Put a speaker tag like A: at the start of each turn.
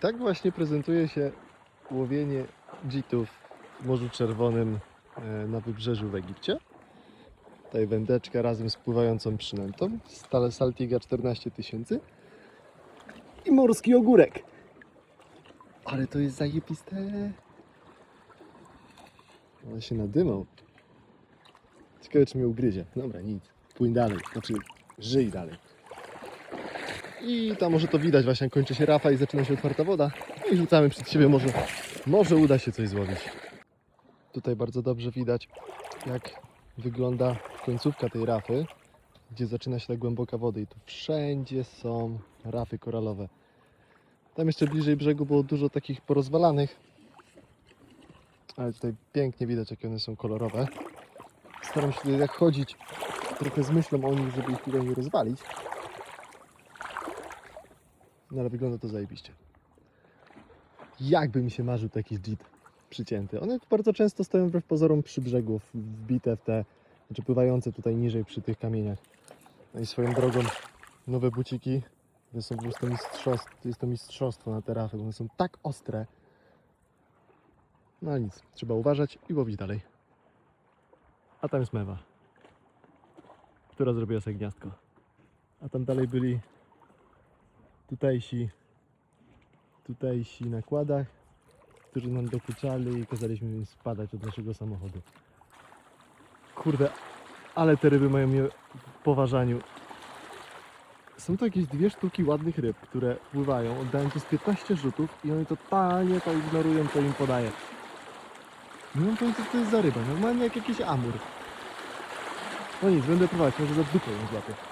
A: tak właśnie prezentuje się łowienie dzitów w Morzu Czerwonym e, na wybrzeżu w Egipcie. Tutaj wędeczka razem z pływającą przynętą. Stale Saltiga 14 tysięcy. I morski ogórek. Ale to jest zajebiste. Ale się nadymał. Ciekawe czy mnie ugryzie. Dobra, nic. Płyń dalej. Znaczy, żyj dalej. I tam może to widać, właśnie kończy się rafa i zaczyna się otwarta woda. No i rzucamy przed siebie, może, może uda się coś złowić. Tutaj bardzo dobrze widać, jak wygląda końcówka tej rafy, gdzie zaczyna się ta głęboka woda i tu wszędzie są rafy koralowe. Tam jeszcze bliżej brzegu było dużo takich porozwalanych, ale tutaj pięknie widać, jakie one są kolorowe. Staram się tutaj jak chodzić trochę z myślą o nich, żeby ich tutaj nie rozwalić. No ale wygląda to zajebiście. Jakby mi się marzył taki dżit przycięty. One bardzo często stoją wbrew pozorom przy brzegu, wbite w te, znaczy pływające tutaj niżej przy tych kamieniach. No i swoją drogą nowe buciki, to są po jest to mistrzostwo na te rafy, bo one są tak ostre. No ale nic, trzeba uważać i łowić dalej. A tam jest mewa, która zrobiła sobie gniazdko. A tam dalej byli tutejsi, tutejsi na którzy nam dokuczali i kazaliśmy im spadać od naszego samochodu. Kurde, ale te ryby mają mnie w poważaniu. Są to jakieś dwie sztuki ładnych ryb, które pływają, oddają z 15 rzutów i one totalnie to ignorują, co im podaje. Nie mam pojęcia, co to jest za ryba, normalnie jak jakiś amur. No nic, będę próbować, może za dupę ją złapię.